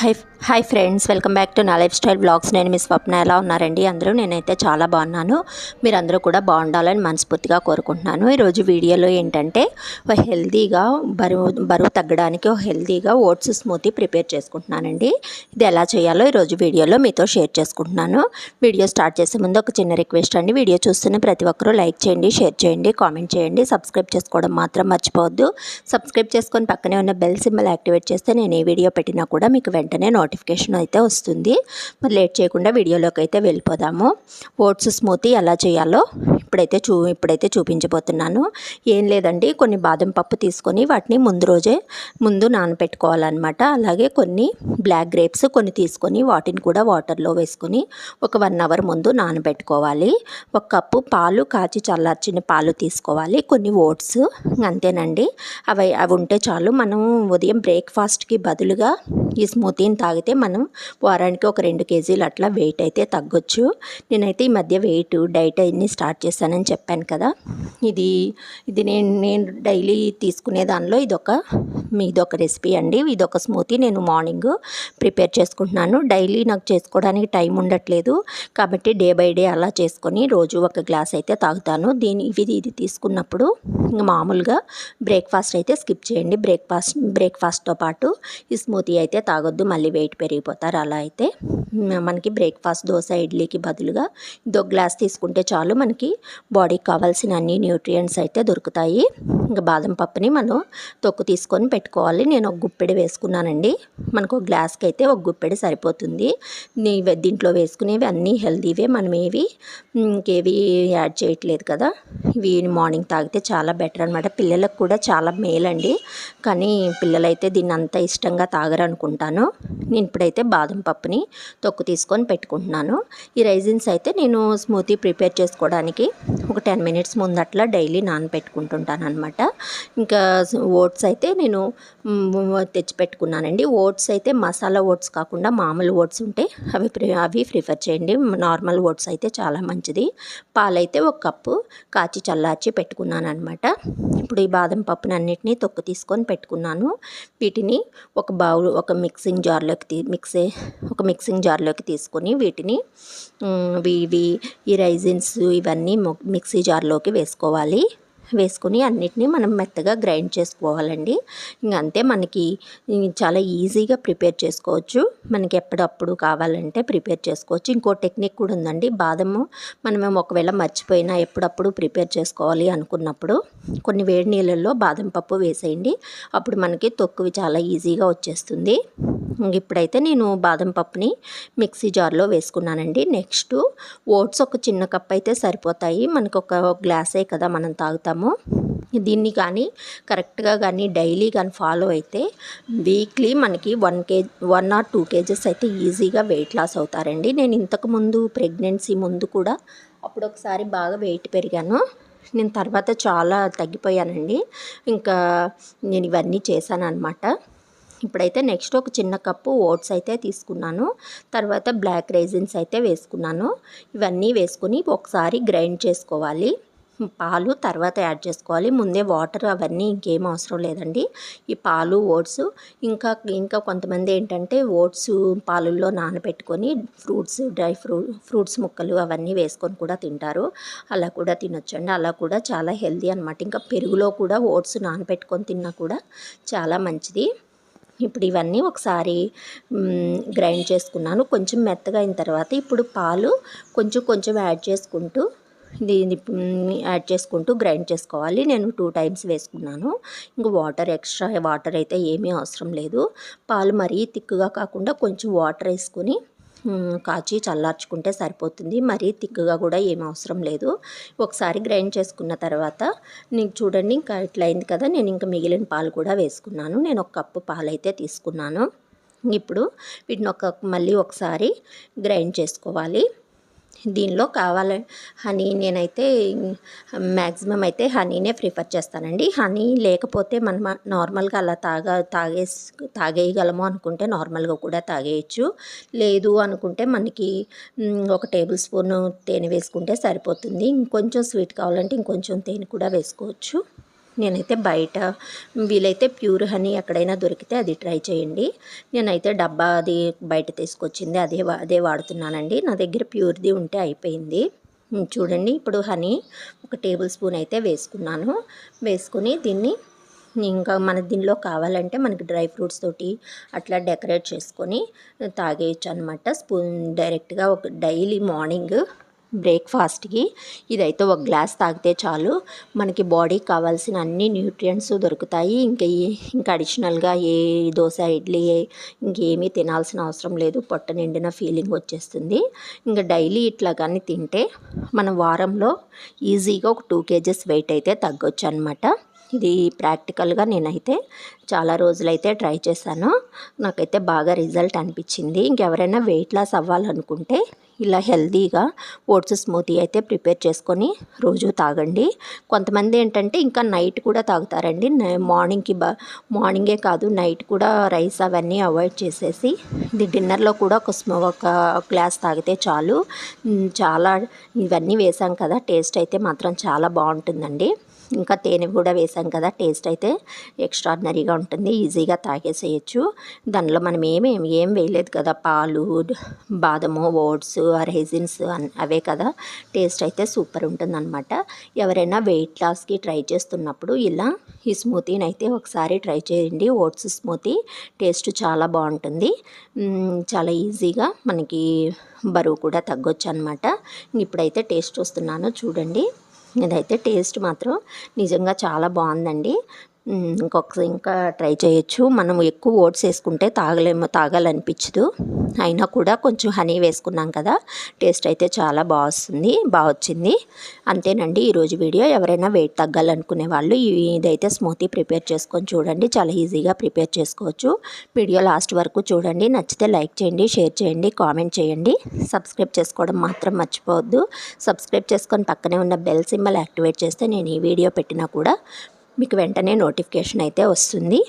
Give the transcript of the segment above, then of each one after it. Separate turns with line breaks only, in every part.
Hi hi friends welcome back to నా life style blogs నేను మీ స్వప్న ఎలా ఉన్నారండి? అందరూ నేనైతే చాలా బాగున్నాను. మీరందరూ కూడా బాగుండాలని మనస్ఫూర్తిగా కోరుకుంటున్నాను. ఈరోజు వీడియోలో ఏంటంటే ఒక హెల్తీగా బరువు బరువు తగ్గడానికి ఒక హెల్తీగా ఓట్స్ స్మూతీ ప్రిపేర్ చేసుకుంటున్నానండి. ఇది ఎలా చేయాలో ఈరోజు వీడియోలో మీతో షేర్ చేసుకుంటున్నాను. వీడియో స్టార్ట్ చేసే ముందు ఒక చిన్న రిక్వెస్ట్ అండి. వీడియో చూస్తున్న ప్రతి ఒక్కరూ లైక్ చేయండి షేర్ చేయండి కామెంట్ చేయండి. సబ్స్క్రైబ్ చేసుకోవడం మాత్రం మర్చిపోవద్దు. సబ్స్క్రైబ్ చేసుకొని పక్కనే ఉన్న బెల్ సింబల్ యాక్టివేట్ చేస్తే నేను ఏ వీడియో పెట్టినా కూడా మీకు వెంటనే వెంటనే నోటిఫికేషన్ అయితే వస్తుంది. మరి లేట్ చేయకుండా వీడియోలోకి అయితే వెళ్ళిపోదాము. ఓట్స్ స్మూతీ ఎలా చేయాలో ఇప్పుడైతే చూ ఇప్పుడైతే చూపించబోతున్నాను. ఏం లేదండి కొన్ని బాదం పప్పు తీసుకొని వాటిని ముందు రోజే ముందు నానబెట్టుకోవాలన్నమాట అలాగే కొన్ని బ్లాక్ గ్రేప్స్ కొన్ని తీసుకొని వాటిని కూడా వాటర్లో వేసుకొని ఒక వన్ అవర్ ముందు నానబెట్టుకోవాలి. ఒక కప్పు పాలు కాచి చల్లార్చిన పాలు తీసుకోవాలి. కొన్ని ఓట్స్ అంతేనండి. అవి అవి ఉంటే చాలు. మనం ఉదయం బ్రేక్ఫాస్ట్కి బదులుగా ఈ స్మూతీని తాగితే మనం వారానికి ఒక రెండు కేజీలు అట్లా వెయిట్ అయితే తగ్గొచ్చు. నేనైతే ఈ మధ్య వెయిట్ డైట్ అన్ని స్టార్ట్ చేశానని చెప్పాను కదా. ఇది ఇది నేను నేను డైలీ తీసుకునే దానిలో ఇదొక ఇదొక రెసిపీ అండి. ఇదొక స్మూతీ నేను మార్నింగ్ ప్రిపేర్ చేసుకుంటున్నాను. డైలీ నాకు చేసుకోవడానికి టైం ఉండట్లేదు. కాబట్టి డే బై డే అలా చేసుకొని రోజు ఒక గ్లాస్ అయితే తాగుతాను. దీని ఇవి ఇది తీసుకున్నప్పుడు మామూలుగా బ్రేక్ఫాస్ట్ అయితే స్కిప్ చేయండి. బ్రేక్ఫాస్ట్ బ్రేక్ఫాస్ట్తో పాటు ఈ స్మూతీ అయితే తాగొద్దు మళ్ళీ వెయిట్ పెరిగిపోతారు. అలా అయితే మనకి బ్రేక్ఫాస్ట్ దోశ ఇడ్లీకి బదులుగా ఇదో గ్లాస్ తీసుకుంటే చాలు మనకి బాడీకి కావాల్సిన అన్ని న్యూట్రియంట్స్ అయితే దొరుకుతాయి. ఇంకా బాదం పప్పుని మనం తొక్కు తీసుకొని పెట్టుకోవాలి. నేను ఒక గుప్పెడి వేసుకున్నానండి. మనకు ఒక గ్లాస్కి అయితే ఒక గుప్పెడి సరిపోతుంది. దీంట్లో వేసుకునేవి అన్నీ హెల్తీవే మనం ఏవి ఇంకేవి యాడ్ చేయట్లేదు కదా. ఇవి మార్నింగ్ తాగితే చాలా బెటర్ అనమాట పిల్లలకు కూడా చాలా మేలండి. కానీ పిల్లలైతే దీన్ని అంత ఇష్టంగా తాగరు పెట్టుకుంటాను నేను ఇప్పుడైతే బాదం పప్పుని తొక్కు తీసుకొని పెట్టుకుంటున్నాను. ఈ రైజిన్స్ అయితే నేను స్మూతీ ప్రిపేర్ చేసుకోవడానికి ఒక టెన్ మినిట్స్ ముందట్లా డైలీ నానబెట్టుకుంటుంటాను అనమాట ఇంకా ఓట్స్ అయితే నేను తెచ్చి పెట్టుకున్నానండి ఓట్స్ అయితే మసాలా ఓట్స్ కాకుండా మామూలు ఓట్స్ ఉంటే అవి ప్రి అవి ప్రిఫర్ చేయండి. నార్మల్ ఓట్స్ అయితే చాలా మంచిది. పాలైతే ఒక కప్పు కాచి చల్లార్చి పెట్టుకున్నాను అనమాట ఇప్పుడు ఈ బాదం పప్పుని అన్నిటినీ తొక్కు తీసుకొని పెట్టుకున్నాను. వీటిని ఒక బౌల్ ఒక మిక్సింగ్ జార్లోకి తీ మిక్సీ ఒక మిక్సింగ్ జార్లోకి తీసుకొని వీటిని ఇవి ఈ రైజిన్స్ ఇవన్నీ మిక్సీ జార్లోకి వేసుకోవాలి. వేసుకుని అన్నిటినీ మనం మెత్తగా గ్రైండ్ చేసుకోవాలండి. ఇంక అంతే మనకి చాలా ఈజీగా ప్రిపేర్ చేసుకోవచ్చు. మనకి ఎప్పుడప్పుడు కావాలంటే ప్రిపేర్ చేసుకోవచ్చు. ఇంకో టెక్నిక్ కూడా ఉందండి. బాదము మనం ఒకవేళ మర్చిపోయినా ఎప్పుడప్పుడు ప్రిపేర్ చేసుకోవాలి అనుకున్నప్పుడు కొన్ని వేడి నీళ్ళల్లో బాదం పప్పు వేసేయండి. అప్పుడు మనకి తొక్కువి చాలా ఈజీగా వచ్చేస్తుంది. ఇప్పుడైతే నేను బాదం పప్పుని మిక్సీ జార్లో వేసుకున్నానండి. నెక్స్ట్ ఓట్స్ ఒక చిన్న కప్ అయితే సరిపోతాయి. మనకు ఒక గ్లాసే కదా మనం తాగుతాము. దీన్ని కానీ కరెక్ట్గా కానీ డైలీ కానీ ఫాలో అయితే వీక్లీ మనకి one KG one or two KGs అయితే ఈజీగా వెయిట్ లాస్ అవుతారండి. నేను ఇంతకుముందు ప్రెగ్నెన్సీ ముందు కూడా అప్పుడు ఒకసారి బాగా వెయిట్ పెరిగాను. నేను తర్వాత చాలా తగ్గిపోయానండి. ఇంకా నేను ఇవన్నీ చేశాను అనమాట ఇప్పుడైతే నెక్స్ట్ ఒక చిన్న కప్పు ఓట్స్ అయితే తీసుకున్నాను. తర్వాత బ్లాక్ రైజిన్స్ అయితే వేసుకున్నాను. ఇవన్నీ వేసుకుని ఒకసారి గ్రైండ్ చేసుకోవాలి. పాలు తర్వాత యాడ్ చేసుకోవాలి. ముందే వాటర్ అవన్నీ ఇంకేం అవసరం లేదండి. ఈ పాలు ఓట్స్ ఇంకా ఇంకా కొంతమంది ఏంటంటే ఓట్స్ పాలల్లో నానబెట్టుకొని ఫ్రూట్స్ డ్రై ఫ్రూట్ ఫ్రూట్స్ ముక్కలు అవన్నీ వేసుకొని కూడా తింటారు. అలా కూడా తినొచ్చండి. అలా కూడా చాలా హెల్దీ అనమాట ఇంకా పెరుగులో కూడా ఓట్స్ నానబెట్టుకొని తిన్నా కూడా చాలా మంచిది. ఇప్పుడు ఇవన్నీ ఒకసారి గ్రైండ్ చేసుకున్నాను. కొంచెం మెత్తగా అయిన తర్వాత ఇప్పుడు పాలు కొంచెం కొంచెం యాడ్ చేసుకుంటూ దీన్ని యాడ్ చేసుకుంటూ గ్రైండ్ చేసుకోవాలి. నేను టూ టైమ్స్ వేసుకున్నాను. ఇంకా వాటర్ ఎక్స్ట్రా వాటర్ అయితే ఏమీ అవసరం లేదు. పాలు మరీ తిక్కుగా కాకుండా కొంచెం వాటర్ వేసుకుని కాచి చల్లార్చుకుంటే సరిపోతుంది. మరీ తిక్కుగా కూడా ఏం అవసరం లేదు. ఒకసారి గ్రైండ్ చేసుకున్న తర్వాత నీకు చూడండి ఇంకా ఇట్లా అయింది కదా నేను ఇంకా మిగిలిన పాలు కూడా వేసుకున్నాను. నేను ఒక కప్పు పాలు అయితే తీసుకున్నాను. ఇప్పుడు వీటిని ఒక మళ్ళీ ఒకసారి గ్రైండ్ చేసుకోవాలి. దీనిలో కావాలి హనీ నేనైతే మ్యాక్సిమం అయితే హనీనే ప్రిఫర్ చేస్తానండి. హనీ లేకపోతే మనం నార్మల్గా అలా తాగా తాగే తాగేయగలము అనుకుంటే నార్మల్గా కూడా తాగేయచ్చు. లేదు అనుకుంటే మనకి ఒక టేబుల్ స్పూన్ తేనె వేసుకుంటే సరిపోతుంది. ఇంకొంచెం స్వీట్ కావాలంటే ఇంకొంచెం తేనె కూడా వేసుకోవచ్చు. నేనైతే బయట వీలైతే ప్యూర్ హనీ ఎక్కడైనా దొరికితే అది ట్రై చేయండి. నేనైతే డబ్బా అది బయట తీసుకొచ్చింది అదే వా- అదే వాడుతున్నానండి. నా దగ్గర ప్యూర్ది ఉంటే అయిపోయింది. చూడండి ఇప్పుడు హనీ ఒక టేబుల్ స్పూన్ అయితే వేసుకున్నాను. వేసుకుని దీన్ని ఇంకా మన దీనిలో కావాలంటే మనకి డ్రై ఫ్రూట్స్ తోటి అట్లా డెకరేట్ చేసుకొని తాగేయచ్చు అనమాట స్పూన్ డైరెక్ట్గా ఒక డైలీ మార్నింగ్ బ్రేక్ఫాస్ట్కి. ఇదైతే ఒక గ్లాస్ తాగితే చాలు. మనకి బాడీకి కావాల్సిన అన్ని న్యూట్రియంట్స్ దొరుకుతాయి. ఇంకా ఇంకా అడిషనల్గా ఏ దోశ ఇడ్లీ ఇంకేమీ తినాల్సిన అవసరం లేదు. పొట్ట నిండిన ఫీలింగ్ వచ్చేస్తుంది. ఇంకా డైలీ ఇట్లా కానీ తింటే మన వారంలో ఈజీగా ఒక టూ కేజెస్ వెయిట్ అయితే తగ్గొచ్చు అనమాట ఇది ప్రాక్టికల్గా నేనైతే చాలా రోజులైతే ట్రై చేశాను. నాకైతే బాగా రిజల్ట్ అనిపించింది. ఇంకెవరైనా వెయిట్ లాస్ అవ్వాలనుకుంటే ఇలా హెల్తీగా ఓట్స్ స్మూతీ అయితే ప్రిపేర్ చేసుకొని రోజు తాగండి. కొంతమంది ఏంటంటే ఇంకా నైట్ కూడా తాగుతారండి. మార్నింగ్కి బా మార్నింగే కాదు నైట్ కూడా రైస్ అవన్నీ అవాయిడ్ చేసేసి ఇది డిన్నర్లో కూడా ఒక స్మూ ఒక గ్లాస్ తాగితే చాలు. చాలా ఇవన్నీ వేసాం కదా టేస్ట్ అయితే మాత్రం చాలా బాగుంటుందండి. ఇంకా తేనె కూడా వేసాం కదా టేస్ట్ అయితే ఎక్స్ట్రాడినరీగా ఉంటుంది ఈజీగా తాగేసేయచ్చు. దానిలో మనం ఏమి ఏం వేయలేదు కదా పాలు బాదము ఓట్స్ రైజిన్స్ అవే కదా? టేస్ట్ అయితే సూపర్ ఉంటుందన్నమాట. ఎవరైనా వెయిట్ లాస్కి ట్రై చేస్తున్నప్పుడు ఇలా ఈ స్మూతీని అయితే ఒకసారి ట్రై చేయండి. ఓట్స్ స్మూతీ టేస్ట్ చాలా బాగుంటుంది. చాలా ఈజీగా మనకి బరువు కూడా తగ్గొచ్చు అనమాట ఇప్పుడైతే టేస్ట్ చూస్తున్నాను చూడండి. ఇదైతే టేస్ట్ మాత్రం నిజంగా చాలా బాగుందండి. ఇంకొక ఇంకా ట్రై చేయొచ్చు. మనం ఎక్కువ ఓట్స్ వేసుకుంటే తాగలేము తాగాలనిపించదు. అయినా కూడా కొంచెం హనీ వేసుకున్నాం కదా టేస్ట్ అయితే చాలా బాగా వస్తుంది బాగా వచ్చింది. అంతేనండి ఈరోజు వీడియో. ఎవరైనా వెయిట్ తగ్గాలనుకునే వాళ్ళు ఇదైతే స్మూతీ ప్రిపేర్ చేసుకొని చూడండి. చాలా ఈజీగా ప్రిపేర్ చేసుకోవచ్చు. వీడియో లాస్ట్ వరకు చూడండి. నచ్చితే లైక్ చేయండి షేర్ చేయండి కామెంట్ చేయండి. సబ్స్క్రైబ్ చేసుకోవడం మాత్రం మర్చిపోవద్దు. సబ్స్క్రైబ్ చేసుకొని పక్కనే ఉన్న బెల్ సింబల్ యాక్టివేట్ చేస్తే నేను ఈ వీడియో పెట్టినా కూడా మీకు వెంటనే నోటిఫికేషన్ అయితే వస్తుంది.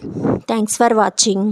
Thanks for watching